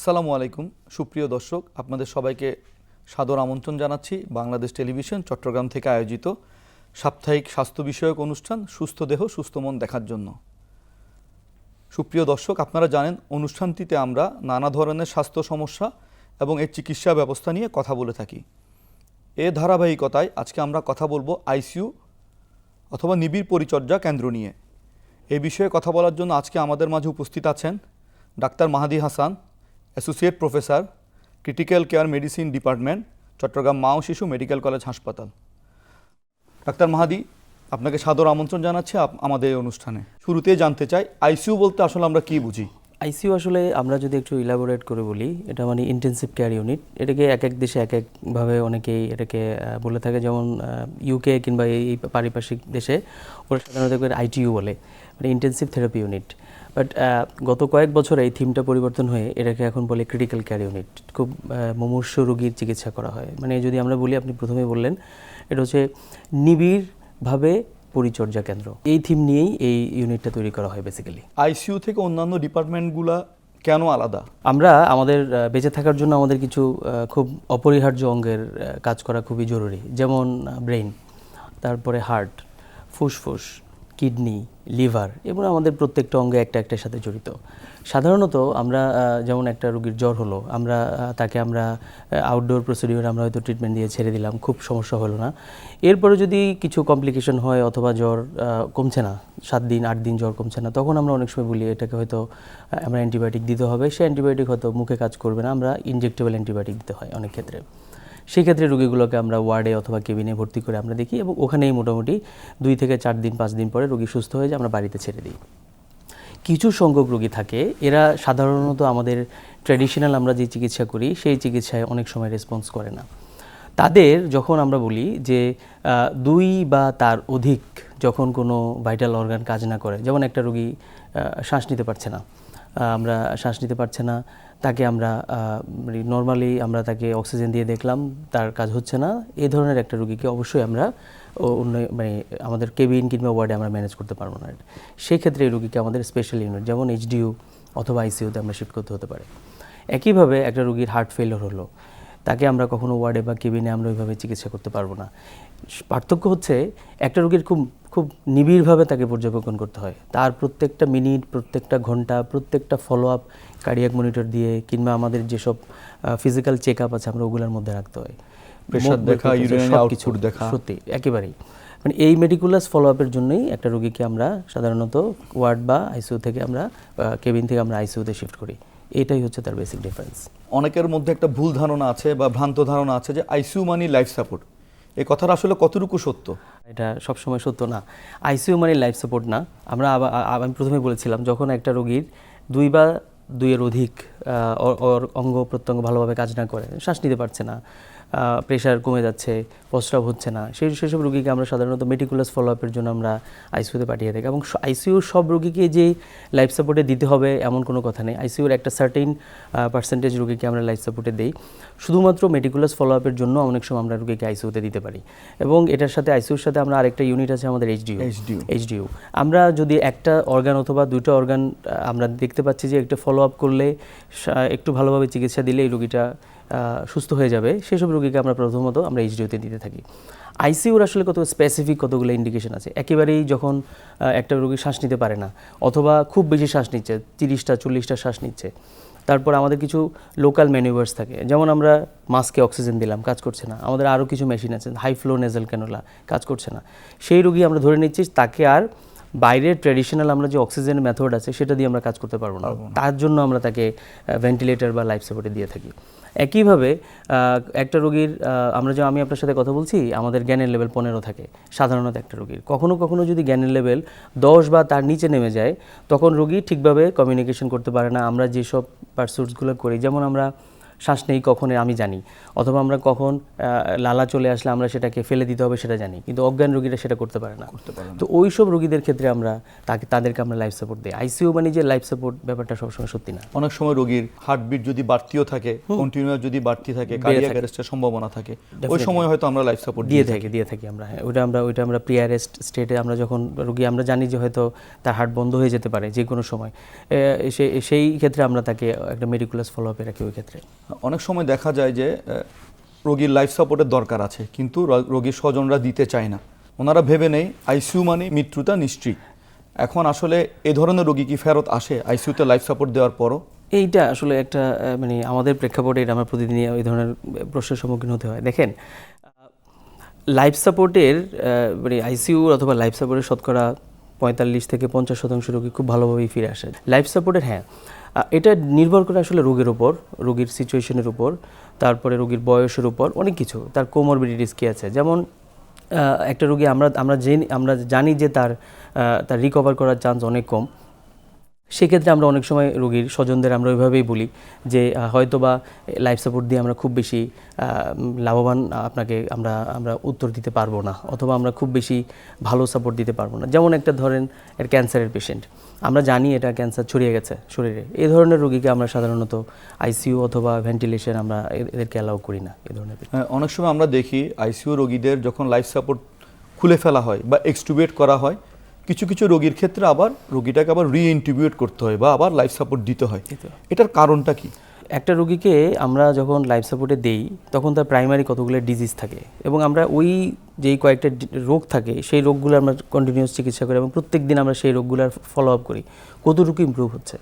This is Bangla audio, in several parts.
আসসালামু আলাইকুম। সুপ্রিয় দর্শক, আপনাদের সবাইকে সাদর আমন্ত্রণ জানাচ্ছি। বাংলাদেশ টেলিভিশন চট্টগ্রাম থেকে আয়োজিত সাপ্তাহিক স্বাস্থ্য বিষয়ক অনুষ্ঠান সুস্থ দেহ, সুস্থ মন দেখার জন্য। সুপ্রিয় দর্শক, আপনারা জানেন, অনুষ্ঠানটিতে আমরা নানা ধরনের স্বাস্থ্য সমস্যা এবং এর চিকিৎসা ব্যবস্থা নিয়ে কথা বলে থাকি। এ ধারাবাহিকতায় আজকে আমরা কথা বলব আইসিইউ অথবা নিবিড় পরিচর্যা কেন্দ্র নিয়ে। এই বিষয়ে কথা বলার জন্য আজকে আমাদের মাঝে উপস্থিত আছেন doctor Mahadi Hasan associate professor, critical care medicine department, Chattogram মা ও শিশু মেডিকেল কলেজ হাসপাতাল। ডাক্তার মাহাদি, আপনাকে সাদর আমন্ত্রণ জানাচ্ছি আমাদের অনুষ্ঠানে। শুরুতেই জানতে চাই, আইসিইউ বলতে আসলে আমরা কি বুঝি? আইসিইউ আসলে আমরা যদি একটু ইলাবোরেট করে বলি, এটা মানে ইন্টেনসিভ কেয়ার ইউনিট এটাকে এক এক দেশে এক একভাবে অনেকেই এটাকে বলে থাকে। যেমন ইউকে কিংবা এই এই পারিপার্শ্বিক দেশে ওরা সাধারণত আইটিইউ বলে মানে ইন্টেনসিভ থেরাপি ইউনিট বাট গত কয়েক বছর এই থিমটা পরিবর্তন হয়ে এটাকে এখন বলে ক্রিটিক্যাল কেয়ার ইউনিট খুব আহ, মুমূর্ষ রোগীর চিকিৎসা করা হয়। মানে যদি আমরা বলি আপনি প্রথমে বললেন এটা হচ্ছে নিবিড়ভাবে পরিচর্যা কেন্দ্র। এই থিম নিয়েই এই ইউনিটটা তৈরি করা হয় বেসিক্যালি আইসিইউ থেকে অন্যান্য ডিপার্টমেন্টগুলা কেন আলাদা? আমরা আমাদের বেঁচে থাকার জন্য আমাদের কিছু খুব অপরিহার্য অঙ্গের কাজ করা খুবই জরুরি। যেমন ব্রেন তারপরে হার্ট ফুসফুস কিডনি, লিভার এবং আমাদের প্রত্যেকটা অঙ্গে একটা একটার সাথে জড়িত। সাধারণত আমরা যেমন একটা রোগীর জ্বর হলো, আমরা তাকে আমরা আউটডোর প্রসিডিওর আমরা হয়তো ট্রিটমেন্ট দিয়ে ছেড়ে দিলাম, খুব সমস্যা হলো না। এরপরে যদি কিছু কমপ্লিকেশন হয় অথবা জ্বর কমছে না, সাত দিন, আট দিন জ্বর কমছে না, তখন আমরা অনেক সময় বলি এটাকে হয়তো আমরা অ্যান্টিবায়োটিক দিতে হবে, সে অ্যান্টিবায়োটিক হয়তো মুখে কাজ করবে না, আমরা ইনজেক্টেবল অ্যান্টিবায়োটিক দিতে হয় অনেক ক্ষেত্রে। সেই ক্ষেত্রে রোগীগুলোকে আমরা ওয়ার্ডে অথবা কেবিনে ভর্তি করে আমরা দেখি এবং ওখানেই মোটামুটি দুই থেকে চার দিন, পাঁচ দিন পরে রোগী সুস্থ হয়ে যায়, আমরা বাড়িতে ছেড়ে দিই। কিছু সংখ্যক রোগী থাকে, এরা সাধারণত আমাদের ট্র্যাডিশনাল আমরা যে চিকিৎসা করি, সেই চিকিৎসায় অনেক সময় রেসপন্স করে না। তাদের যখন আমরা বলি যে দুই বা তার অধিক যখন কোনো ভাইটাল অর্গান কাজ না করে, যেমন একটা রোগী শ্বাস নিতে পারছে না আমরা শ্বাস নিতে পারছে না তাকে আমরা নর্মালি আমরা তাকে অক্সিজেন দিয়ে দেখলাম, তার কাজ হচ্ছে না। এই ধরনের একটা রুগীকে অবশ্যই আমরা অন্য মানে আমাদের কেবিন কিংবা ওয়ার্ডে আমরা ম্যানেজ করতে পারব না। সেই ক্ষেত্রে এই রুগীকে আমাদের স্পেশাল ইউনিট যেমন এইচডিইউ অথবা আইসিইউতে আমরা শিফট করতে হতে পারে। একইভাবে একটা রুগীর হার্ট ফেলিওর হলো, তাকে আমরা কখনো ওয়ার্ডে বা কেবিনে আমরা ওইভাবে চিকিৎসা করতে পারব না। পার্থক্য হচ্ছে, একটা রোগীর খুব খুব নিবিড়ভাবে তাকে পর্যবেক্ষণ করতে হয়। তার প্রত্যেকটা মিনিট প্রত্যেকটা ঘণ্টা প্রত্যেকটা ফলো আপ কার্ডিয়াক মনিটর দিয়ে কিংবা আমাদের যেসব ফিজিক্যাল চেক আপ আছে আমরা ওগুলোর মধ্যে রাখতে হয়। মোট দেখা, সবকিছু, output দেখা। সত্যি একেবারেই। মানে এই মেডিকুলাস ফলো আপের জন্যই একটা রোগীকে আমরা সাধারণত ওয়ার্ড বা আইসিইউ থেকে আমরা কেবিন থেকে আমরা আইসিইউতে শিফট করি। এটাই হচ্ছে তার বেসিক ডিফারেন্স অনেকের মধ্যে একটা ভুল ধারণা আছে বা ভ্রান্ত ধারণা আছে যে আইসিইউ মানে লাইফ সাপোর্ট এই কথাটা আসলে কতটুকু সত্য? এটা সবসময় সত্য না। আইসিইউ মানে লাইফ সাপোর্ট না। আমরা আমি প্রথমে বলেছিলাম, যখন একটা রোগীর দুই বা দুইয়ের অধিক ওর- অঙ্গ প্রত্যঙ্গ ভালোভাবে কাজ না করে শ্বাস নিতে পারছে না প্রেশার কমে যাচ্ছে প্রস্রাব হচ্ছে না সেই সেসব রুগীকে আমরা সাধারণত মেটিকুলাস ফলো আপের জন্য আমরা আইসিউতে পাঠিয়ে থাকি এবং আইসিইউর সব রুগীকে যে লাইফ সাপোর্টে দিতে হবে এমন কোনো কথা নেই। আইসিইউর একটা সার্টেন পার্সেন্টেজ রুগীকে আমরা লাইফ সাপোর্টে দিই। শুধুমাত্র মেটিকুলাস ফলো আপের জন্য অনেক সময় আমরা রুগীকে আইসিইউতে দিতে পারি এবং এটার সাথে আইসিইউর সাথে আমরা আরেকটা ইউনিট আছে আমাদের এইচডিউ এইচডিউ আমরা যদি একটা অর্গান অথবা দুটো অর্গান আমরা দেখতে পাচ্ছি যে একটা ফলো আপ করলে একটু ভালোভাবে চিকিৎসা দিলে এই রোগীটা সুস্থ হয়ে যাবে। সেসব রোগীকে আমরা প্রথমত আমরা এইচডিউতে দিতে থাকি। আইসিইউর আসলে কত স্পেসিফিক কতগুলো ইন্ডিকেশন আছে? একেবারেই যখন একটা রোগী শ্বাস নিতে পারে না, অথবা খুব বেশি শ্বাস নিচ্ছে, তিরিশটা, চল্লিশটা শ্বাস নিচ্ছে, তারপর আমাদের কিছু লোকাল ম্যানুভার্স থাকে। যেমন আমরা মাস্কে অক্সিজেন দিলাম, কাজ করছে না। আমাদের আরও কিছু মেশিন আছে হাই ফ্লো নেজাল ক্যানোলা কাজ করছে না। সেই রোগী আমরা ধরে নিচ্ছি, তাকে আর বাইরের ট্র্যাডিশনাল আমরা যে অক্সিজেন মেথড আছে সেটা দিয়ে আমরা কাজ করতে পারব না। তার জন্য আমরা তাকে ভেন্টিলেটর বা লাইফ সাপোর্টে দিয়ে থাকি। একইভাবে একটা রোগীর আমরা যে আমি আপনার সাথে কথা বলছি আমাদের জ্ঞানের লেভেল পনেরো থাকে সাধারণত একটা রোগীর। কখনো কখনো যদি জ্ঞানের লেভেল দশ বা তার নিচে নেমে যায় তখন রোগী ঠিকভাবে কমিউনিকেশন করতে পারে না। আমরা যেসব পার্সুটসগুলো করি যেমন আমরা শ্বাস নেই কখন আমি জানি। অথবা আমরা কখন লালা চলে আসলে আমরা সেটাকে ফেলে দিতে হবে সেটা জানি কিন্তু অজ্ঞান রোগীরা সেটা করতে পারে না। তো ওই সব রোগীদের ক্ষেত্রে আমরা তাকে তাদেরকে আমরা লাইফ সাপোর্ট দিই। আইসিইউ মানে যে লাইফ সাপোর্ট ব্যাপারটা সবসময় সত্যি না। অনেক সময় রোগীর হার্টবিট যদি বাড়তিও থাকে কন্টিনিউয়াস যদি বাড়তি থাকে কার্ডিয়াক অ্যারেস্টের সম্ভাবনা থাকে ওই সময় হয়তো আমরা লাইফ সাপোর্ট দিয়ে থাকি দিয়ে থাকি আমরা হ্যাঁ। ওইটা আমরা ওইটা আমরা প্রি অ্যারেস্ট স্টেটে আমরা যখন রোগী আমরা জানি যে হয়তো তার হার্ট বন্ধ হয়ে যেতে পারে যে কোনো সময়। সেই ক্ষেত্রে আমরা তাকে একটা মেডিকুলাস ফলো আপে রাখি ওই ক্ষেত্রে। অনেক সময় দেখা যায় যে রোগীর লাইফ সাপোর্টের দরকার আছে, কিন্তু রোগীর স্বজনরা দিতে চায় না। ওনারা ভেবে নেই আইসিইউ মানে মৃত্যুটা নিশ্চিত। এখন আসলে এ ধরনের রোগী কি ফেরত আসে আইসিইউতে লাইফ সাপোর্ট দেওয়ার পরও? এইটা আসলে একটা মানে আমাদের প্রেক্ষাপটে এটা আমরা প্রতিদিনই এই ধরনের প্রশ্নের সম্মুখীন হতে হয়। দেখেন লাইফ সাপোর্টের মানে আইসিইউ অথবা লাইফ সাপোর্টের শতকরা পঁয়তাল্লিশ থেকে পঞ্চাশ শতাংশ রোগী খুব ভালোভাবেই ফিরে আসে। লাইফ সাপোর্টের হ্যাঁ এটা নির্ভর করে আসলে রোগের উপর, রোগীর সিচুয়েশনের উপর, তারপরে রোগীর বয়সের উপর অনেক কিছু। তার কোমরবিডিটিস কী আছে? যেমন একটা রোগী আমরা আমরা জেনে, আমরা জানি যে তার তার রিকভার করার চান্স অনেক কম। সেক্ষেত্রে আমরা অনেক সময় রোগীর স্বজনদের আমরা ওইভাবেই বলি যে হয়তো বা লাইফ সাপোর্ট দিয়ে আমরা খুব বেশি লাভবান আপনাকে আমরা আমরা উত্তর দিতে পারব না অথবা আমরা খুব বেশি ভালো সাপোর্ট দিতে পারব না। যেমন একটা ধরেন এর ক্যান্সারের পেশেন্ট আমরা জানি এটা ক্যান্সার ছড়িয়ে গেছে শরীরে। এই ধরনের রোগীকে আমরা সাধারণত আইসিইউ অথবা ভেন্টিলেশন আমরা এদেরকে অ্যালাউ করি না এ ধরনের হ্যাঁ, অনেক সময় আমরা দেখি আইসিইউ রোগীদের যখন লাইফ সাপোর্ট খুলে ফেলা হয় বা এক্সটুবেট করা হয় কিছু কিছু রোগীর ক্ষেত্রে আবার রোগীটাকে আবার রিইন্টিবিউট করতে হয় বা আবার লাইফ সাপোর্ট দিতে হয়। এটার কারণটা কি? একটা রোগীকে আমরা যখন লাইফ সাপোর্টে দেই তখন তার প্রাইমারি কতগুলো ডিজিজ থাকে এবং আমরা ওই যেই কয়েকটা রোগ থাকে সেই রোগগুলো আমরা কন্টিনিউয়াস চিকিৎসা করি এবং প্রত্যেক দিন আমরা সেই রোগগুলোর ফলো আপ করি। কতটুকু ইমপ্রুভ হচ্ছে?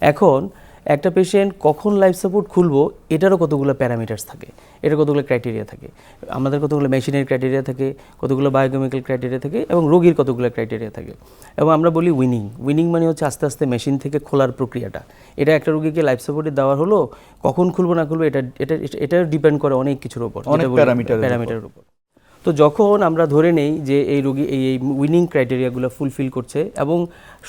এখন একটা পেশেন্ট কখন লাইফ সাপোর্ট খুলবো এটারও কতগুলো প্যারামিটার্স থাকে এটা কতগুলো ক্রাইটেরিয়া থাকে আমাদের কতগুলো মেশিনের ক্রাইটেরিয়া থাকে কতগুলো বায়োকেমিক্যাল ক্রাইটেরিয়া থাকে এবং রোগীর কতগুলো ক্রাইটেরিয়া থাকে। এবং আমরা বলি উইনিং উইনিং মানে হচ্ছে আস্তে আস্তে মেশিন থেকে খোলার প্রক্রিয়াটা। এটা একটা রোগীকে লাইফ সাপোর্টে দেওয়া হলো কখন খুলবো না খুলবো এটা এটা এটা ডিপেন্ড করে অনেক কিছুর উপর। প্যারামিটারের উপর। তো যখন আমরা ধরে নেই যে এই রোগী এই এই উইনিং ক্রাইটেরিয়াগুলো ফুলফিল করছে এবং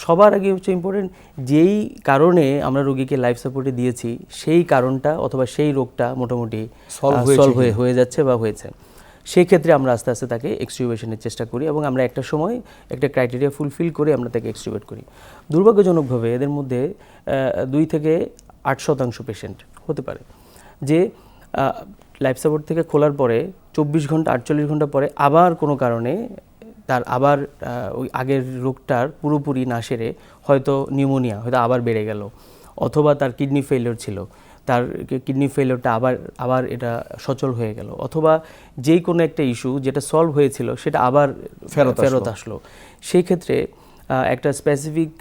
সবার আগে হচ্ছে ইম্পর্টেন্ট যেই কারণে আমরা রোগীকে লাইফ সাপোর্টে দিয়েছি সেই কারণটা অথবা সেই রোগটা মোটামুটি সলভ হয়ে হয়ে যাচ্ছে বা হয়েছে। সেই ক্ষেত্রে আমরা আস্তে আস্তে তাকে এক্সটিউবেশনের চেষ্টা করি এবং আমরা একটা সময় একটা ক্রাইটেরিয়া ফুলফিল করে আমরা তাকে এক্সটিউবেট করি। দুর্ভাগ্যজনকভাবে এদের মধ্যে দুই থেকে আট শতাংশ পেশেন্ট হতে পারে। যে লাইফ সাপোর্ট থেকে খোলার পরে চব্বিশ ঘণ্টা আটচল্লিশ ঘণ্টা পরে আবার কোনো কারণে তার আবার ওই আগের রোগটার পুরোপুরি না সেরে হয়তো নিউমোনিয়া হয়তো আবার বেড়ে গেল অথবা তার কিডনি ফেলিওর ছিল। তার কিডনি ফেলিওরটা আবার আবার এটা সচল হয়ে গেল অথবা যেই কোনো একটা ইস্যু যেটা সলভ হয়েছিল সেটা আবার ফেরত ফেরত আসলো। সেই ক্ষেত্রে একটা স্পেসিফিক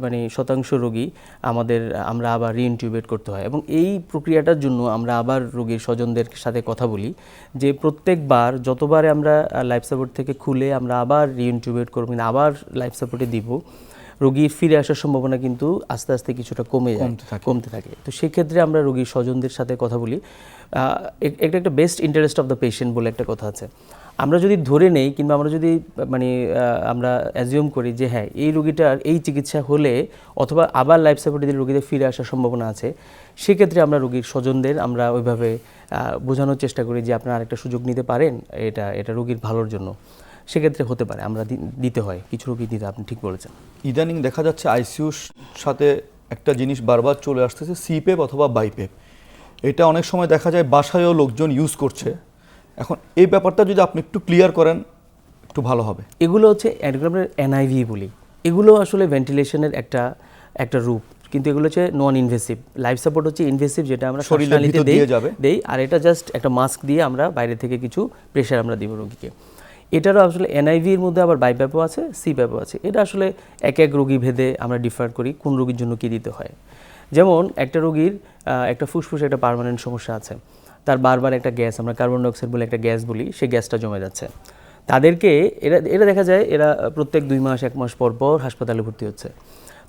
মানে শতাংশ রোগী আমাদের আমরা আবার রিইনটিউবেট করতে হয়। এবং এই প্রক্রিয়াটার জন্য আমরা আবার রোগীর স্বজনদের সাথে কথা বলি যে প্রত্যেকবার যতবারে আমরা লাইফ সাপোর্ট থেকে খুলে আমরা আবার রিইনটিউবেট করব কিন্তু আবার লাইফ সাপোর্টে দিব রোগীর ফিরে আসার সম্ভাবনা কিন্তু আস্তে আস্তে কিছুটা কমে যায় কমতে থাকে। কমতে থাকে। তো সেক্ষেত্রে আমরা রোগীর স্বজনদের সাথে কথা বলি। এক- একটা best interest of the patient বলে একটা কথা আছে। আমরা যদি ধরে নেই কিংবা আমরা যদি মানে আমরা অ্যাজিউম করি যে হ্যাঁ এই রুগীটার এই চিকিৎসা হলে অথবা আবার লাইফ সাপোর্টে দিলে রোগীদের ফিরে আসার সম্ভাবনা আছে, সেক্ষেত্রে আমরা রুগীর স্বজনদের আমরা ওইভাবে বোঝানোর চেষ্টা করি যে আপনারা আরেকটা সুযোগ নিতে পারেন, এটা এটা রুগীর ভালোর জন্য। সেক্ষেত্রে হতে পারে, আমরা দিতে হয়, কিছু রুগী দিতে আপনি ঠিক বলেছেন। ইদানিং দেখা যাচ্ছে আইসিইউর সাথে একটা জিনিস বারবার চলে আসতেছে সিপেপ অথবা বাইপেপ এটা অনেক সময় দেখা যায় বাসায়ও লোকজন ইউজ করছে। এখন এই ব্যাপারটা যদি আপনি একটু ক্লিয়ার করেন একটু ভালো হবে। এগুলো হচ্ছে আমরা এনআইভি বলি। এগুলো আসলে ভেন্টিলেশনের একটা একটা রূপ। কিন্তু এগুলো হচ্ছে নন ইনভেসিভ লাইফ সাপোর্ট হচ্ছে ইনভেসিভ যেটা আমরা শ্বাসনালীতে দেই। দেই আর এটা জাস্ট একটা মাস্ক দিয়ে আমরা বাইরে থেকে কিছু প্রেশার আমরা দিব রোগীকে। এটারও আসলে এনআইভির মধ্যে আবার বাইপ্যাপও আছে সিপ্যাপও আছে। এটা আসলে এক এক রোগী ভেদে আমরা ডিফার করি কোন রোগীর জন্য কী দিতে হয়। যেমন একটা রোগীর একটা ফুসফুসে একটা পার্মানেন্ট সমস্যা আছে। তার বারবার একটা গ্যাস, আমরা কার্বন ডাইঅক্সাইড বলে একটা গ্যাস বলি, সেই গ্যাসটা জমে যাচ্ছে। তাদেরকে, এরা এরা দেখা যায়, এরা প্রত্যেক দুই মাস, এক মাস পর পর হাসপাতালে ভর্তি হচ্ছে।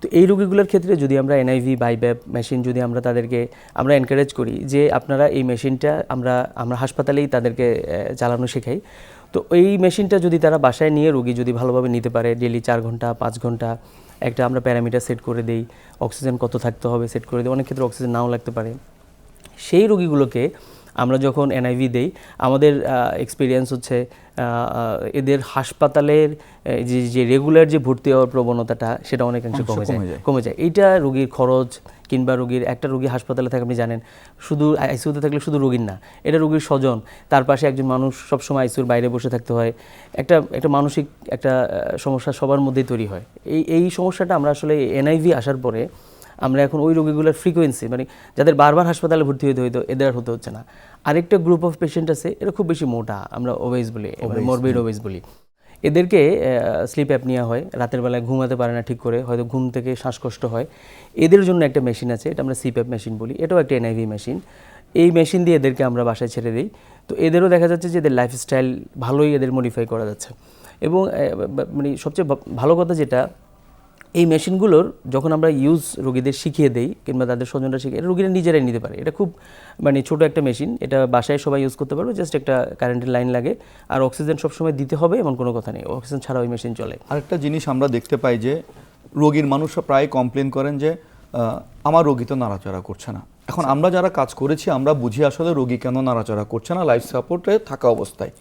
তো এই রোগীগুলোর ক্ষেত্রে যদি আমরা এনআইভি বাইব্যাপ মেশিন যদি আমরা তাদেরকে, আমরা এনকারেজ করি যে আপনারা এই মেশিনটা আমরা আমরা হাসপাতালেই তাদেরকে চালানো শেখাই। তো এই মেশিনটা যদি তারা বাসায় নিয়ে রোগী যদি ভালোভাবে নিতে পারে ডেলি চার ঘণ্টা, পাঁচ ঘণ্টা একটা আমরা প্যারামিটার সেট করে দেই, অক্সিজেন কত থাকতে হবে সেট করে দিই, অনেক ক্ষেত্রে অক্সিজেন নাও লাগতে পারে। সেই রোগীগুলোকে আমরা যখন এনআইভি দেই আমাদের এক্সপিরিয়েন্স হচ্ছে এদের হাসপাতালের যে যে রেগুলার যে ভর্তি হওয়ার প্রবণতাটা সেটা অনেকাংশে কমে যায়। কমে যায়। এইটা রোগীর খরচ কিংবা রোগীর একটা রোগী হাসপাতালে থাকে আপনি জানেন শুধু আইসিউতে থাকলে শুধু রোগীর না এটা রোগীর স্বজন। তার পাশে একজন মানুষ সবসময় আইসিইউর বাইরে বসে থাকতে হয়। একটা একটা মানসিক একটা সমস্যা সবার মধ্যেই তৈরি হয়। এই এই সমস্যাটা আমরা আসলে এনআইভি আসার পরে আমরা এখন ওই রোগীগুলোর ফ্রিকোয়েন্সি মানে যাদের বারবার হাসপাতালে ভর্তি হতে হইতো এদের আর হতে হচ্ছে না। আরেকটা গ্রুপ অফ পেশেন্ট আছে এরা খুব বেশি মোটা আমরা ওবেজ বলি মরবিড ওবেজ বলি। এদেরকে স্লিপ অ্যাপনিয়া হয় রাতের বেলায় ঘুমাতে পারে না ঠিক করে হয়তো ঘুম থেকে শ্বাসকষ্ট হয়। এদের জন্য একটা মেশিন আছে এটা আমরা সিপ্যাপ মেশিন বলি এটাও একটা এনআইভি মেশিন এই মেশিন দিয়ে এদেরকে আমরা বাসায় ছেড়ে দিই। তো এদেরও দেখা যাচ্ছে যে এদের লাইফস্টাইল ভালোই এদের মডিফাই করা যাচ্ছে। এবং মানে সবচেয়ে ভালো কথা যেটা এই মেশিনগুলোর যখন আমরা ইউজ রোগীদের শিখিয়ে দেই কিংবা তাদের স্বজনরা শিখিয়ে রোগীরা নিজেরাই নিতে পারে। এটা খুব মানে ছোট একটা মেশিন এটা বাসায় সবাই ইউজ করতে পারবে জাস্ট একটা কারেন্টের লাইন লাগে। আর অক্সিজেন সবসময় দিতে হবে এমন কোনো কথা নেই অক্সিজেন ছাড়া ওই মেশিন চলে। আরেকটা জিনিস আমরা দেখতে পাই যে, রোগীর মানুষরা প্রায় কমপ্লেন করেন যে আমার রোগী তো নাড়াচড়া করছে না। এখন আমরা যারা কাজ করেছি আমরা বুঝি আসলে রোগী কেন নাড়াচাড়া করছে না লাইফ সাপোর্টে থাকা অবস্থায়।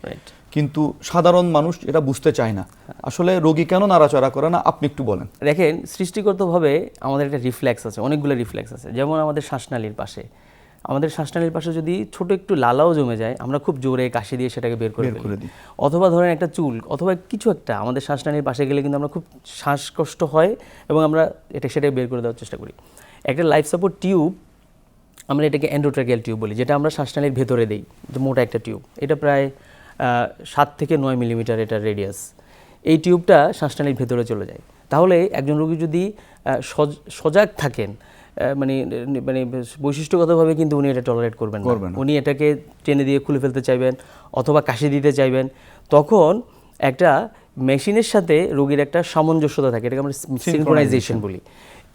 কিন্তু সাধারণ মানুষ এটা বুঝতে চায় না। আসলে রোগী কেন নাড়াচাড়া করে না? আপনি একটু বলেন। দেখেন সৃষ্টিগতভাবে আমাদের একটা রিফ্লেক্স আছে অনেকগুলো রিফ্লেক্স আছে। যেমন আমাদের শ্বাসনালীর পাশে। আমাদের শ্বাসনালীর পাশে যদি ছোট একটু লালাও জমে যায় আমরা খুব জোরে কাশি দিয়ে সেটাকে বের করে করে দিই। অথবা ধরেন একটা চুল অথবা কিছু একটা আমাদের শ্বাসনালীর পাশে গেলে কিন্তু আমরা খুব শ্বাসকষ্ট হয় এবং আমরা এটা সেটাকে বের করে দেওয়ার চেষ্টা করি। একটা লাইফ সাপোর্ট টিউব আমরা এটাকে এন্ডোট্রাকিয়াল টিউব বলি যেটা আমরা শ্বাসনালীর ভেতরে দিই মোটা একটা টিউব এটা প্রায় সাত থেকে নয় মিলিমিটার এটার রেডিয়াস এই টিউবটা শ্বাসনালীর ভেতরে চলে যায়। তাহলে একজন রোগী যদি সজ- সজাগ থাকেন মানে মানে বৈশিষ্ট্যগতভাবে কিন্তু উনি এটা টলারেট করবেন করবেন না। উনি এটাকে টেনে দিয়ে খুলে ফেলতে চাইবেন অথবা কাশি দিতে চাইবেন। তখন একটা মেশিনের সাথে রোগীর একটা সামঞ্জস্যতা থাকে এটাকে আমরা সিনক্রোনাইজেশন বলি।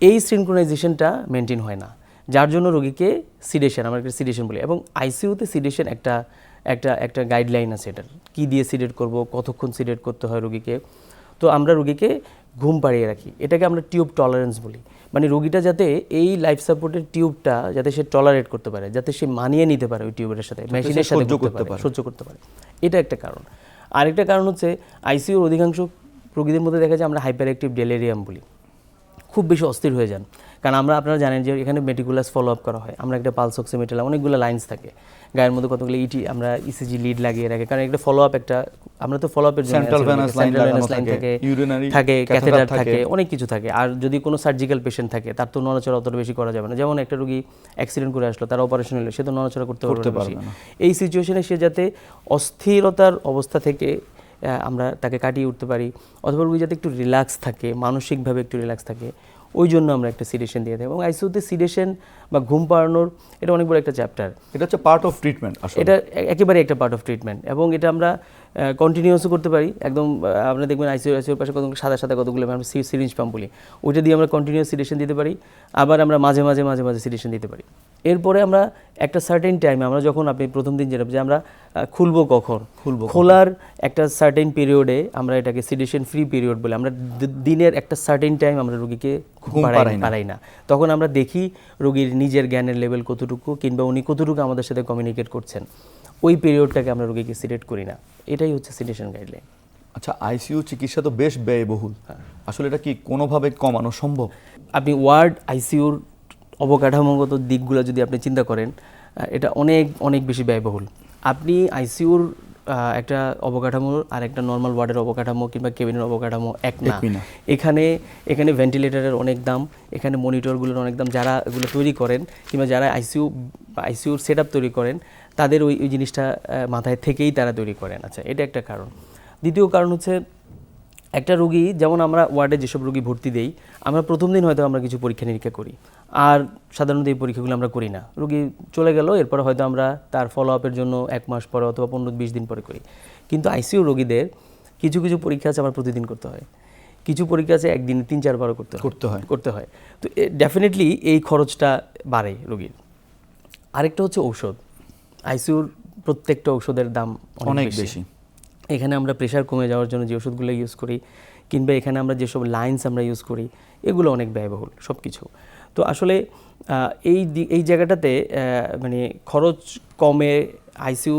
এই সিনক্রোনাইজেশনটা মেনটেন হয় না। যার জন্য রোগীকে সিডেশন আমরা একটা সিডেশন বলি। এবং আইসিইউতে সিডেশন একটা একটা একটা গাইডলাইন আছে এটার। কী দিয়ে সিডেট করব কতক্ষণ সিডেট করতে হয় রোগীকে? তো আমরা রোগীকে ঘুম পাড়িয়ে রাখি। এটাকে আমরা টিউব টলারেন্স বলি। মানে রোগীটা যাতে এই লাইফ সাপোর্টের টিউবটা যাতে সে টলারেট করতে পারে যাতে সে মানিয়ে নিতে পারে ওই টিউবের সাথে মেশিনের সাথে সহ্য করতে পারে। সহ্য করতে পারে। এটা একটা কারণ। আরেকটা কারণ হচ্ছে আইসিইউর অধিকাংশ রোগীদের মধ্যে দেখা যায় আমরা হাইপার অ্যাক্টিভ ডেলেরিয়াম বলি। খুব বেশি অস্থির হয়ে যান। কারণ আমরা আপনারা জানেন যে এখানে মেটিকুলাস ফলো আপ করা হয়। আমরা একটা পালস অক্সিমিটার অনেকগুলো লাইন্স থাকে। গায়ের মধ্যে কতগুলো ইটি আমরা ইসিজি লিড লাগিয়ে রাখি। কারণ একটা ফলো আপ একটা আমরা তো ফলো আপের জন্য থাকে, ক্যাথেটার থাকে। অনেক কিছু থাকে। আর যদি কোনো সার্জিক্যাল পেশেন্ট থাকে তার তো নড়াচড়া অতটা বেশি করা যাবে না। যেমন একটা রোগী অ্যাক্সিডেন্ট করে আসলো তার অপারেশন হলো সে তো নড়াচড়া করতে পারবে না। এই সিচুয়েশনে সে যাতে অস্থিরতার অবস্থা থেকে আমরা তাকে কাটিয়ে উঠতে পারি অথবা রোগী যাতে একটু রিল্যাক্স থাকে মানসিকভাবে একটু রিল্যাক্স থাকে ওই জন্য আমরা একটা সিডেশন দিয়ে থাকি। এবং আইসিউতে সিডেশন বা ঘুম পাড়ানোর এটা অনেক বড় একটা চ্যাপ্টার এটা হচ্ছে পার্ট অফ ট্রিটমেন্ট আসলে। এটা একেবারে একটা পার্ট অফ ট্রিটমেন্ট এবং এটা আমরা কন্টিনিউসও করতে পারি। একদম আপনারা দেখবেন আইসিউ আইসিউর পাশে কতগুলো সাদা সাদা কতগুলো আমরা সিরিঞ্জ পাম্প বলি ওইটা দিয়ে আমরা কন্টিনিউস সিডেশন দিতে পারি। আবার আমরা মাঝে মাঝে মাঝে মাঝে সিডেশন দিতে পারি। এরপরে আমরা একটা সার্টেন টাইমে আমরা যখন আপনি প্রথম দিন যেটা যে আমরা খুলবো কখন? খুলবো খোলার একটা সার্টেন পিরিয়ডে আমরা এটাকে সিডেশন ফ্রি পিরিয়ড বলে আমরা দিনের একটা সার্টেন টাইম আমরা রোগীকে। পারাই না। তখন আমরা দেখি রোগীর নিজের জ্ঞানের লেভেল কতটুকু কিংবা উনি কতটুকু আমাদের সাথে কমিউনিকেট করছেন। ওই পিরিয়ডটাকে আমরা রোগীকে সিডেট করি না। এটাই হচ্ছে সিডেশন গাইডলাইন আচ্ছা আইসিইউ চিকিৎসা তো বেশ ব্যয়বহুল। আসলে এটা কি কোনোভাবে কমানো সম্ভব? আপনি ওয়ার্ড আইসিইউর অবকাঠামোগত দিকগুলো যদি আপনি চিন্তা করেন এটা অনেক অনেক বেশি ব্যয়বহুল। আপনি আইসিউর একটা অবকাঠামো আর একটা নর্মাল ওয়ার্ডের অবকাঠামো কিংবা কেবিনের অবকাঠামো এক না। এখানে এখানে ভেন্টিলেটরের অনেক দাম এখানে মনিটরগুলোর অনেক দাম যারা এগুলো তৈরি করেন কিংবা যারা আইসিইউ আইসিইউর সেট তৈরি করেন তাদের ওই ওই জিনিসটা মাথায় থেকেই তারা তৈরি করেন। আচ্ছা এটা একটা কারণ। দ্বিতীয় কারণ হচ্ছে একটা রুগী যেমন আমরা ওয়ার্ডে যেসব রোগী ভর্তি দেই আমরা প্রথম দিন হয়তো আমরা কিছু পরীক্ষা নিরীক্ষা করি। আর সাধারণত এই পরীক্ষাগুলো আমরা করি না। রোগী চলে গেল এরপর হয়তো আমরা তার ফলো আপের জন্য এক মাস পরে অথবা পনেরো বিশ দিন পরে করি। কিন্তু আইসিইউ রোগীদের কিছু কিছু পরীক্ষা আছে আমার প্রতিদিন করতে হয়। কিছু পরীক্ষা আছে একদিনে তিন চারবারও করতে হয়। করতে হয়। করতে হয়। তো ডেফিনেটলি এই খরচটা বাড়ে রোগীর। আরেকটা হচ্ছে ঔষধ। আইসিইউর প্রত্যেকটা ঔষধের দাম অনেক বেশি। এখানে আমরা প্রেশার কমে যাওয়ার জন্য যে ওষুধগুলো ইউজ করি কিংবা এখানে আমরা যেসব লাইন্স আমরা ইউজ করি এগুলো অনেক ব্যয়বহুল সব কিছু তো আসলে এই এই জায়গাটাতে মানে খরচ কমে আইসিইউ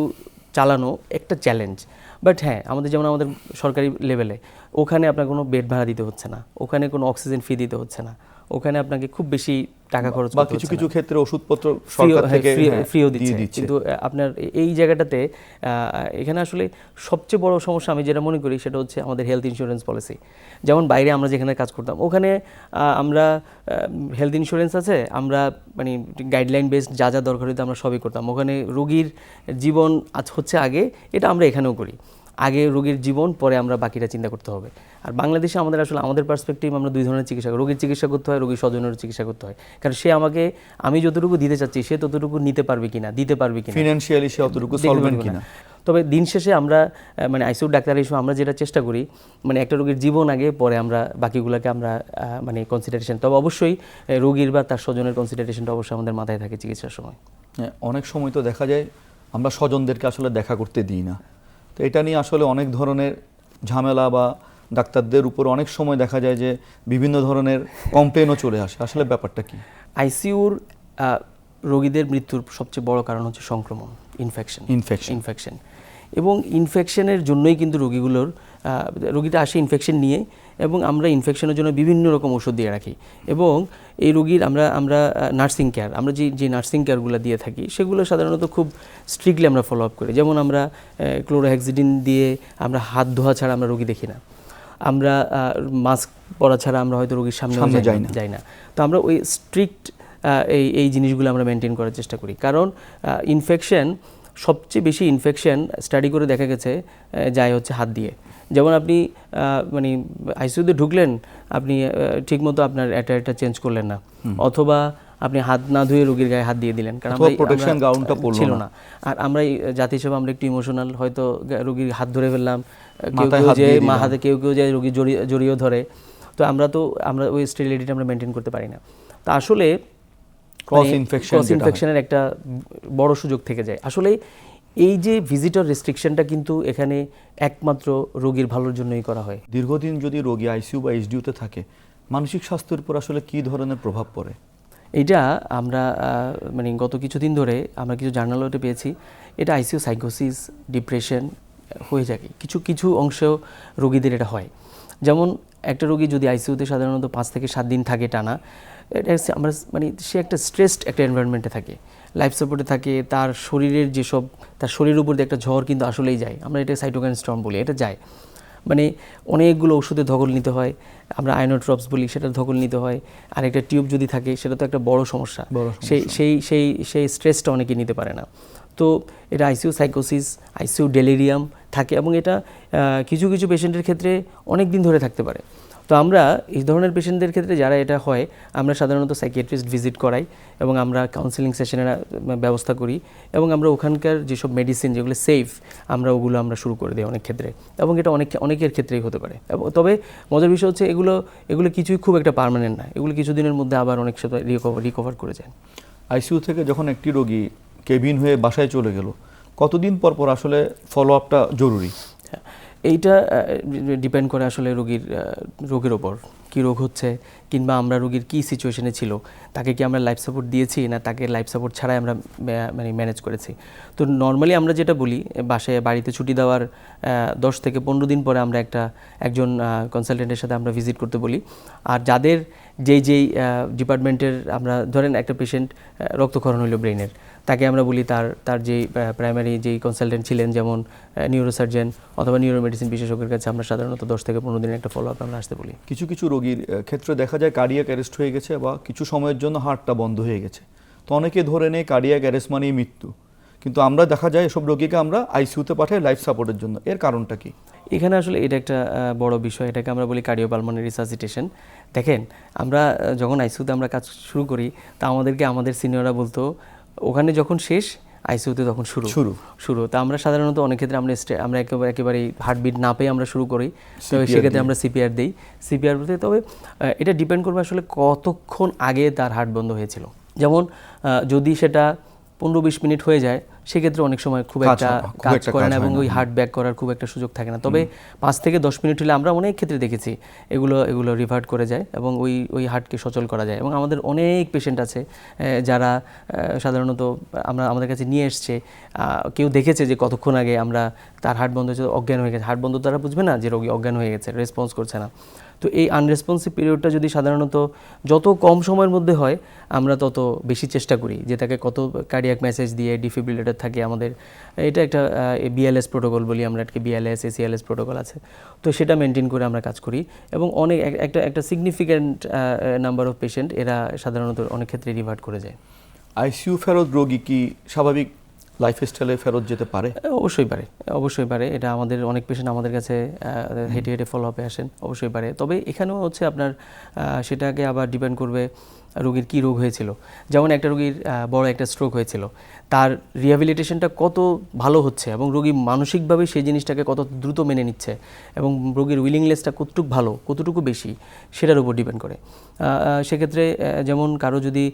চালানো একটা চ্যালেঞ্জ। বাট হ্যাঁ আমাদের যেমন আমাদের সরকারি লেভেলে, ওখানে আপনার কোনো বেড ভাড়া দিতে হচ্ছে না, ওখানে কোনো অক্সিজেন ফি দিতে হচ্ছে না, ওখানে আপনাকে খুব বেশি টাকা খরচ বা কিছু কিছু ক্ষেত্রে ওষুধপত্র সরকার থেকে ফ্রিও হ্যাঁ, দিচ্ছে। কিন্তু আপনার এই জায়গাটাতে এখানে আসলে সবচেয়ে বড় সমস্যা আমি যেটা মনে করি সেটা হচ্ছে আমাদের হেলথ ইন্স্যুরেন্স পলিসি যেমন বাইরে আমরা যেখানে কাজ করতাম ওখানে আমরা হেলথ ইন্স্যুরেন্স আছে আমরা মানে গাইডলাইন বেসড যা যা দরকার হতো আমরা সবই করতাম। ওখানে রোগীর জীবন আজ হচ্ছে আগে এটা আমরা এখানেও করি। আগে রোগীর জীবন পরে আমরা বাকিটা চিন্তা করতে হবে। আর বাংলাদেশে আমাদের আসলে আমাদের পার্সপেক্টিভ আমরা দুই ধরনের চিকিৎসা করি রোগীর চিকিৎসা করতে হয় রোগীর স্বজনের চিকিৎসা করতে হয়। কারণ সে আমাকে আমি যতটুকু দিতে চাচ্ছি সে ততটুকু নিতে পারবে কিনা দিতে পারবে কিনা। ফিনান্সিয়ালি সে অতটুকু সলভেন্ট কিনা। তবে দিন শেষে আমরা মানে আইসিইউ ডাক্তার হিসেবে আমরা যেটা চেষ্টা করি মানে একটা রোগীর জীবন আগে পরে আমরা বাকিগুলোকে আমরা মানে কনসিডারেশন তবে অবশ্যই রোগীর বা তার স্বজনের কনসিডারেশনটা অবশ্যই আমাদের মাথায় থাকে চিকিৎসার সময়। হ্যাঁ, অনেক সময় তো দেখা যায় আমরা স্বজনদেরকে আসলে দেখা করতে দিই না। তো এটা নিয়ে আসলে অনেক ধরনের ঝামেলা বা ডাক্তারদের উপর অনেক সময় দেখা যায় যে বিভিন্ন ধরনের কমপ্লেনও চলে আসে। আসলে ব্যাপারটা কি? আইসিইউর রোগীদের মৃত্যুর সবচেয়ে বড় কারণ হচ্ছে সংক্রমণ ইনফেকশন ইনফেকশন ইনফেকশন এবং ইনফেকশনের জন্যই কিন্তু রোগীগুলোর রোগীটা আসে ইনফেকশন নিয়ে এবং আমরা ইনফেকশনের জন্য বিভিন্ন রকম ওষুধ দিয়ে রাখি। এবং এই রোগীর আমরা আমরা নার্সিং কেয়ার আমরা যে যে নার্সিং কেয়ারগুলো দিয়ে থাকি সেগুলো সাধারণত খুব স্ট্রিক্টলি আমরা ফলো আপ করি। যেমন আমরা ক্লোরোহেক্সিডিন দিয়ে আমরা হাত ধোয়া ছাড়া আমরা রোগী দেখি না। আমরা মাস্ক পরা ছাড়া আমরা হয়তো রোগীর সামনে যাই না। যাই না। তো আমরা ওই স্ট্রিক্ট এই এই জিনিসগুলো আমরা মেনটেন করার চেষ্টা করি। কারণ ইনফেকশন সবচেয়ে বেশি ইনফেকশন স্টাডি করে দেখা গেছে যায় হচ্ছে হাত দিয়ে। যেমন আপনি মানে আইসিইউতে ঢুকলেন আপনি ঠিকমতো আপনার অ্যাটায়ারটা চেঞ্জ করলেন না। অথবা আপনি হাত না ধুয়ে রোগীর গায়ে হাত দিয়ে দিলেন কারণ আমরা- পরলো ছিল না। আর আমরা জাতি হিসেবে আমরা একটু ইমোশনাল হয়তো রোগীর হাত ধরে ফেললাম কেউ কেউ যে মা হাতে কেউ কেউ যায় রোগী জড়িয়ে জড়িয়েও ধরে। তো আমরা তো আমরা ওই স্টেরিলিটিটা আমরা মেনটেন করতে পারি না। তো আসলে ক্রস ইনফেকশন ক্রস ইনফেকশনের একটা বড় সুযোগ থেকে যায়। আসলে এই যে ভিজিটর রেস্ট্রিকশনটা কিন্তু এখানে একমাত্র রোগীর ভালোর জন্যই করা হয়। দীর্ঘদিন যদি রোগী আইসিইউ বা এইচডিউতে থাকে মানসিক স্বাস্থ্যের উপর আসলে কি ধরনের প্রভাব পড়ে? এটা আমরা মানে গত কিছুদিন ধরে আমরা কিছু জার্নালতে পেয়েছি। এটা আইসিইউ সাইকোসিস, ডিপ্রেশন, হয়ে থাকে। কিছু কিছু অংশেও রোগীদের এটা হয়। যেমন একটা রোগী যদি আইসিউতে সাধারণত পাঁচ থেকে সাত দিন থাকে টানা, এটা আমরা মানে সে একটা স্ট্রেসড একটা এনভায়রনমেন্টে থাকে। লাইফ সাপোর্টে থাকে, তার শরীরের যেসব, তার শরীরের উপর দিয়ে একটা ঝড় কিন্তু আসলেই যায়। আমরা এটা সাইটোকাইন স্টর্ম বলি, এটা যায়। মানে অনেকগুলো ওষুধে ধকল নিতে হয়। আমরা আয়নোট্রপস বলি সেটা ধকল নিতে হয়। আর একটা টিউব যদি থাকে সেটা তো একটা বড় সমস্যা। বড় সেই সেই সেই সেই স্ট্রেসটা অনেকে নিতে পারে না। তো এটা আইসিউ সাইকোসিস আইসিউ ডেলিরিয়াম থাকে এবং এটা কিছু কিছু পেশেন্টের ক্ষেত্রে অনেক দিন ধরে থাকতে পারে। তো আমরা এই ধরনের পেশেন্টদের ক্ষেত্রে যারা এটা হয় আমরা সাধারণত সাইকিয়াট্রিস্ট ভিজিট করাই এবং আমরা কাউন্সেলিং সেশনের ব্যবস্থা করি এবং আমরা ওখানকার যেসব মেডিসিন যেগুলো সেফ আমরা ওগুলো আমরা শুরু করে দিই অনেক ক্ষেত্রে এবং এটা অনেক অনেকের ক্ষেত্রেই হতে পারে। তবে মজার বিষয় হচ্ছে এগুলো এগুলো কিছুই খুব একটা পার্মানেন্ট না। এগুলো কিছুদিনের মধ্যে আবার অনেক সময় রিকভার রিকভার করে যায়। আইসিইউ থেকে যখন একটি রোগী কেবিন হয়ে বাসায় চলে গেল কতদিন পর পর আসলে ফলো আপটা জরুরি? হ্যাঁ, এইটা ডিপেন্ড করে আসলে রোগীর রোগের ওপর। কী রোগ হচ্ছে, কিংবা আমরা রোগীর কী সিচুয়েশনে ছিল, তাকে কি আমরা লাইফ সাপোর্ট দিয়েছি, না তাকে লাইফ সাপোর্ট ছাড়াই আমরা মানে ম্যানেজ করেছি। তো নর্মালি আমরা যেটা বলি, বাসায় বাড়িতে ছুটি দেওয়ার দশ থেকে পনেরো দিন পরে আমরা একটা, একজন কনসালটেন্টের সাথে আমরা ভিজিট করতে বলি। আর যাদের যেই যেই ডিপার্টমেন্টের আমরা, ধরেন একটা পেশেন্ট রক্তক্ষরণ হইল ব্রেনের তাকে আমরা বলি তার তার যেই প্রাইমারি যেই কনসালটেন্ট ছিলেন যেমন নিউরোসার্জন অথবা নিউরোমেডিসিন বিশেষজ্ঞের কাছে আমরা সাধারণত দশ থেকে পনেরো দিনের একটা ফলো আপ আমরা আসতে বলি। কিছু কিছু রোগীর ক্ষেত্রে দেখা যায় কার্ডিয়াক অ্যারেস্ট হয়ে গেছে বা কিছু সময়ের জন্য হার্টটা বন্ধ হয়ে গেছে। তো অনেকে ধরে নেয় কার্ডিয়াক অ্যারেস্ট মানেই মৃত্যু। কিন্তু আমরা দেখা যায় এসব রোগীকে আমরা আইসিইউতে পাঠাই লাইফ সাপোর্টের জন্য। এর কারণটা কি? এখানে আসলে এটা একটা বড় বিষয়। এটাকে আমরা বলি কার্ডিওপালমোনারি রিসাসিটেশন দেখেন আমরা যখন আইসিউতে আমরা কাজ শুরু করি তা আমাদেরকে আমাদের সিনিয়ররা বলতো ওখানে যখন শেষ আইসিউতে তখন শুরু। শুরু। শুরু। তা আমরা সাধারণত অনেক ক্ষেত্রে আমরা আমরা একেবারে একেবারে হার্টবিট না পেয়ে আমরা শুরু করি। তবে সেক্ষেত্রে আমরা সিপিআর দিই। সিপিআর বলতে তবে এটা ডিপেন্ড করবে আসলে কতক্ষণ আগে তার হার্ট বন্ধ হয়েছিল। যেমন যদি সেটা পনেরো বিশ মিনিট হয়ে যায় সেক্ষেত্রে অনেক সময় খুব একটা কাজ করে না এবং ওই হার্ট ব্যাক করার খুব একটা সুযোগ থাকে না। তবে পাঁচ থেকে দশ মিনিট হলে আমরা অনেক ক্ষেত্রে দেখেছি এগুলো এগুলো রিভার্ট করে যায় এবং ওই ওই হার্টকে সচল করা যায় এবং আমাদের অনেক পেশেন্ট আছে যারা সাধারণত আমরা আমাদের কাছে নিয়ে এসছে কেউ দেখেছে যে কতক্ষণ আগে আমরা তার হার্ট বন্ধ হয়েছে অজ্ঞান হয়ে গেছে। হার্ট বন্ধ তারা বুঝবে না যে রোগী অজ্ঞান হয়ে গেছে রেসপন্স করছে না। তো এই আনরেসপন্সিভ পিরিয়ডটা যদি সাধারণত যত কম সময়ের মধ্যে হয়, আমরা তত বেশি চেষ্টা করি যে তাকে কত কার্ডিয়াক মেসেজ দিয়ে ডিফিব্রিলেটর থাকে আমাদের। এটা একটা বিএলএস প্রোটোকল বলি আমরা একটা বিএলএস এসিএলএস প্রোটোকল আছে। তো সেটা মেনটেন করে আমরা কাজ করি এবং অনেক একটা একটা সিগনিফিক্যান্ট নাম্বার অফ পেশেন্ট এরা সাধারণত অনেক ক্ষেত্রে রিভার্ট করে যায়। আইসিইউ ফেরত রোগী কি স্বাভাবিক লাইফস্টাইলে ফেরত যেতে পারে? অবশ্যই পারে অবশ্যই পারে। এটা আমাদের, অনেক পেশেন্ট আমাদের কাছে হেঁটে হেঁটে ফলো আপে আসেন, অবশ্যই পারে। তবে এখানেও হচ্ছে আপনার সেটাকে আবার ডিপেন্ড করবে রোগীর কী রোগ হয়েছিল? যেমন একটা রোগীর বড় একটা স্ট্রোক হয়েছিল। তার রিহ্যাবিলিটেশনটা কত ভালো হচ্ছে এবং রোগী মানসিকভাবে সেই জিনিসটাকে কত দ্রুত মেনে নিচ্ছে এবং রোগীর উইলিংনেসটা কতটুকু ভালো কতটুকু বেশি সেটার উপর ডিপেন্ড করে। সেক্ষেত্রে যেমন কারও যদি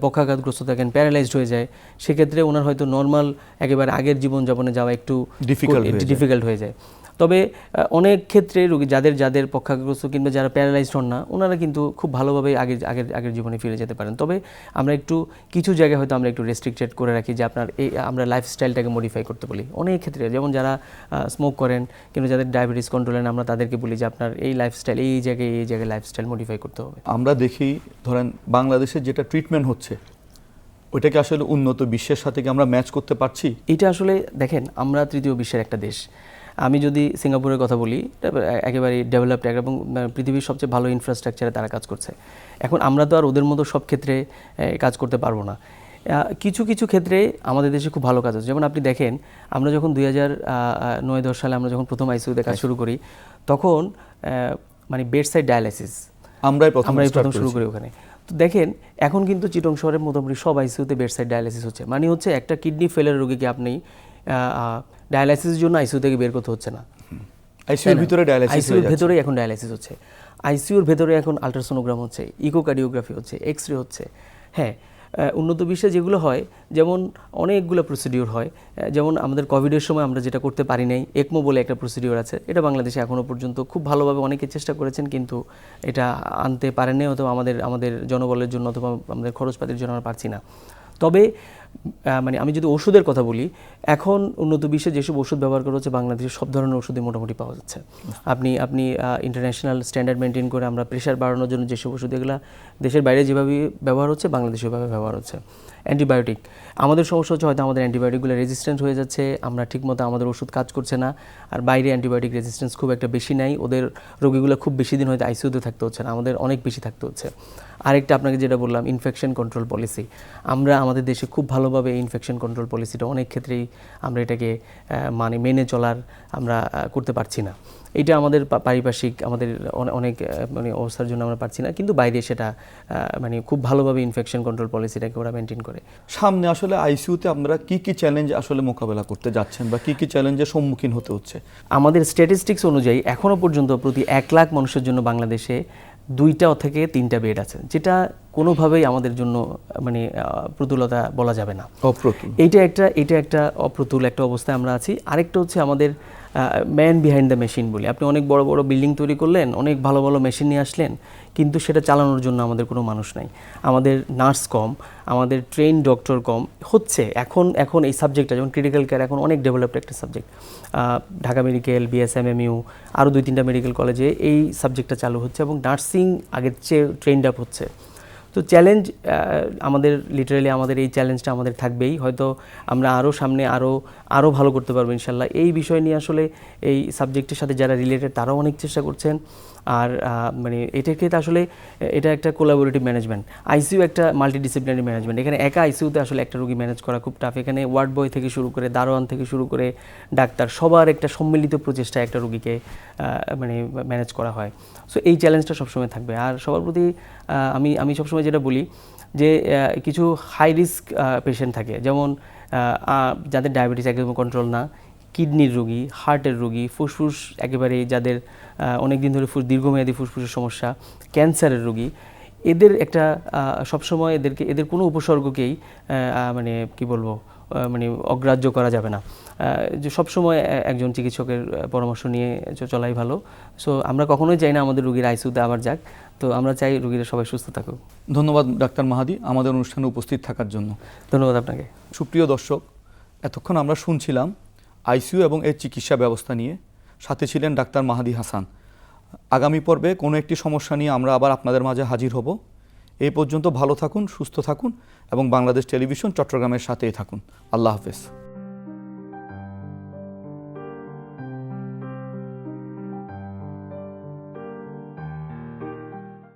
পক্ষাঘাতগ্রস্ত থাকেন প্যারালাইজড হয়ে যায় সেক্ষেত্রে ওনার হয়তো নর্মাল একেবারে আগের জীবনযাপনে যাওয়া একটু হয়ে ডিফিকাল্ট হয়ে যায়। তবে অনেক ক্ষেত্রে রোগী যাদের যাদের পক্ষাগ্রস্ত কিংবা যারা প্যারালাইজড হন না ওনারা কিন্তু খুব ভালোভাবে আগের আগের আগের জীবনে ফিরে যেতে পারেন। তবে আমরা একটু কিছু জায়গায় হয়তো আমরা একটু রেস্ট্রিক্টেড করে রাখি যে আপনার এই আমরা লাইফস্টাইলটাকে মডিফাই করতে বলি। অনেক ক্ষেত্রে যেমন যারা স্মোক করেন কিংবা যাদের ডায়াবেটিস কন্ট্রোলেন আমরা তাদেরকে বলি যে আপনার এই লাইফস্টাইল এই জায়গায় এই জায়গায় লাইফস্টাইল মডিফাই করতে হবে। আমরা দেখি ধরেন বাংলাদেশে যেটা ট্রিটমেন্ট হচ্ছে ওইটাকে আসলে উন্নত বিশ্বের সাথে কি আমরা ম্যাচ করতে পারছি? এটা আসলে দেখেন আমরা তৃতীয় বিশ্বের একটা দেশ। আমি যদি সিঙ্গাপুরের কথা বলি একেবারে ডেভেলপড এবং পৃথিবীর সবচেয়ে ভালো ইনফ্রাস্ট্রাকচারে তারা কাজ করছে। এখন আমরা তো আর ওদের মতো সব ক্ষেত্রে কাজ করতে পারব না। কিছু কিছু ক্ষেত্রে আমাদের দেশে খুব ভালো কাজ হচ্ছে যেমন আপনি দেখেন আমরা যখন দুই হাজার নয় দশ সালে আমরা যখন প্রথম আইসিউতে কাজ শুরু করি তখন মানে বেড সাইড ডায়ালাইসিস আমরাই প্রথম আমরা প্রথম শুরু করি ওখানে। তো দেখেন এখন কিন্তু চিটং শহরের মোটামুটি সব আইসিইউতে বেডসাইড ডায়ালাইসিস হচ্ছে। মানে হচ্ছে একটা কিডনি ফেলের রোগীকে আপনি ডায়ালাইসিসের জন্য আইসিইউ থেকে বের করতে হচ্ছে না। আইসিইউর ভিতরে ডায়ালাইসিস আইসিইউর ভেতরে এখন ডায়ালাইসিস হচ্ছে। আইসিইউর ভেতরে এখন আলট্রাসোনোগ্রাম হচ্ছে ইকোকার্ডিওগ্রাফি হচ্ছে এক্স রে হচ্ছে। হ্যাঁ উন্নত বিশ্বে যেগুলো হয় যেমন অনেকগুলো প্রসিডিওর হয়। যেমন আমাদের কোভিডের সময় আমরা যেটা করতে পারি নাই একমো বলে একটা প্রসিডিওর আছে। এটা বাংলাদেশে এখনও পর্যন্ত খুব ভালোভাবে অনেকে চেষ্টা করেছেন কিন্তু এটা আনতে পারেনি অথবা আমাদের আমাদের জনবলের জন্য অথবা আমাদের খরচপাতির জন্য আমরা পারছি না। তবে মানে আমি যদি ওষুধের কথা বলি, এখন উন্নত বিশ্বে যেসব ওষুধ ব্যবহার করা হচ্ছে, বাংলাদেশে সব ধরনের ওষুধই মোটামুটি পাওয়া যাচ্ছে। আপনি আপনি ইন্টারন্যাশনাল স্ট্যান্ডার্ড মেনটেন করে আমরা প্রেশার বাড়ানোর জন্য যেসব ওষুধ, এগুলো দেশের বাইরে যেভাবে ব্যবহার হচ্ছে, বাংলাদেশে ওইভাবে ব্যবহার হচ্ছে। অ্যান্টিবায়োটিক আমাদের সমস্যা হচ্ছে হয়তো আমাদের অ্যান্টিবায়োটিকগুলো রেজিস্ট্যান্ট হয়ে যাচ্ছে, আমরা ঠিকমতো আমাদের ওষুধ কাজ করছে না, আর বাইরে অ্যান্টিবায়োটিক রেজিস্ট্যান্স খুব একটা বেশি নাই, ওদের রোগীগুলো খুব বেশি দিন হয়তো আইসিইউতে থাকতে হচ্ছে না, আমাদের অনেক বেশি থাকতে হচ্ছে। আরেকটা আপনাকে যেটা বললাম ইনফেকশন কন্ট্রোল পলিসি আমরা আমাদের দেশে খুব ভালোভাবে ইনফেকশন কন্ট্রোল পলিসিটা অনেক ক্ষেত্রেই আমরা এটাকে মানে মেনে চলার আমরা করতে পারছি না। এটা আমাদের পারিপার্শ্বিক আমাদের অনেক মানে অবস্থার জন্য আমরা পারছি না। কিন্তু বাইরে সেটা মানে খুব ভালোভাবে ইনফেকশন কন্ট্রোল পলিসিটাকে ওরা মেনটেন করে। সামনে আসলে আইসিইউতে আমরা কি কি চ্যালেঞ্জ আসলে মোকাবেলা করতে যাচ্ছেন বা কি কি চ্যালেঞ্জের সম্মুখীন হতে হচ্ছে? আমাদের স্ট্যাটিস্টিক্স অনুযায়ী এখনও পর্যন্ত প্রতি এক লাখ মানুষের জন্য বাংলাদেশে দুইটা থেকে তিনটা বেড আছে যেটা কোনোভাবেই আমাদের জন্য মানে প্রতুলতা বলা যাবে না। অপ্রতুল। এইটা একটা এটা একটা অপ্রতুল একটা অবস্থায় আমরা আছি। আরেকটা হচ্ছে আমাদের ম্যান বিহাইন্ড দ্য মেশিন বলি। আপনি অনেক বড় বড় বিল্ডিং তৈরি করলেন অনেক ভালো ভালো মেশিন নিয়ে আসলেন কিন্তু সেটা চালানোর জন্য আমাদের কোনো মানুষ নাই। আমাদের নার্স কম, আমাদের ট্রেন ডক্টর কম। হচ্ছে, এখন এখন এই সাবজেক্টটা যেমন ক্রিটিক্যাল কেয়ার এখন অনেক ডেভেলপড একটা সাবজেক্ট ঢাকা মেডিকেল বিএসএমএমইউ আরও দুই তিনটা মেডিকেল কলেজে এই সাবজেক্টটা চালু হচ্ছে এবং নার্সিং আগের চেয়ে ট্রেন্ড আপ হচ্ছে। তো চ্যালেঞ্জ আমাদের লিটারালি আমাদের এই চ্যালেঞ্জটা আমাদের থাকবেই। হয়তো আমরা আরও সামনে আরও আরও ভালো করতে পারব ইনশাল্লাহ। এই বিষয় নিয়ে আসলে এই সাবজেক্টের সাথে যারা রিলেটেড তারাও অনেক চেষ্টা করছেন। আর মানে এটাকে তো আসলে, এটা একটা কোলাবোরেটিভ ম্যানেজমেন্ট আইসিউ একটা মাল্টিডিসিপ্লিনারি ম্যানেজমেন্ট এখানে একা আইসিউতে আসলে একটা রোগী ম্যানেজ করা খুব টাফ এখানে ওয়ার্ড বয় থেকে শুরু করে, দারোয়ান থেকে শুরু করে, ডাক্তার, সবার একটা সম্মিলিত প্রচেষ্টা একটা রোগীকে মানে ম্যানেজ করা হয়। সো এই চ্যালেঞ্জটা সবসময় থাকবে। আর সবার প্রতি আমি আমি সবসময় যেটা বলি যে কিছু হাই রিস্ক পেশেন্ট থাকে। যেমন যাদের ডায়াবেটিস একদম কন্ট্রোল না কিডনির রোগী হার্টের রোগী ফুসফুস একেবারে যাদের অনেক দিন ধরে ফুস- দীর্ঘমেয়াদী ফুসফুসের সমস্যা ক্যান্সারের রোগী। এদের একটা সবসময় এদেরকে এদের কোনো উপসর্গকেই মানে কি বলব মানে অগ্রাহ্য করা যাবে না। যে সবসময় একজন চিকিৎসকের পরামর্শ নিয়ে চলাই ভালো। সো আমরা কখনোই চাই না আমাদের রুগীর আইসিউতে আবার যাক। তো আমরা চাই রুগীরা সবাই সুস্থ থাকুক। ধন্যবাদ ডাক্তার মাহাদি আমাদের অনুষ্ঠানে উপস্থিত থাকার জন্য। ধন্যবাদ আপনাকে। সুপ্রিয় দর্শক এতক্ষণ আমরা শুনছিলাম আইসিইউ এবং এর চিকিৎসা ব্যবস্থা নিয়ে সাথে ছিলেন ডাক্তার মাহাদি হাসান। আগামী পর্বে কোনো একটি সমস্যা নিয়ে আমরা আবার আপনাদের মাঝে হাজির হব। এই পর্যন্ত ভালো থাকুন, সুস্থ থাকুন এবং বাংলাদেশ টেলিভিশন চট্টগ্রামের সাথেই থাকুন। আল্লাহ হাফেজ।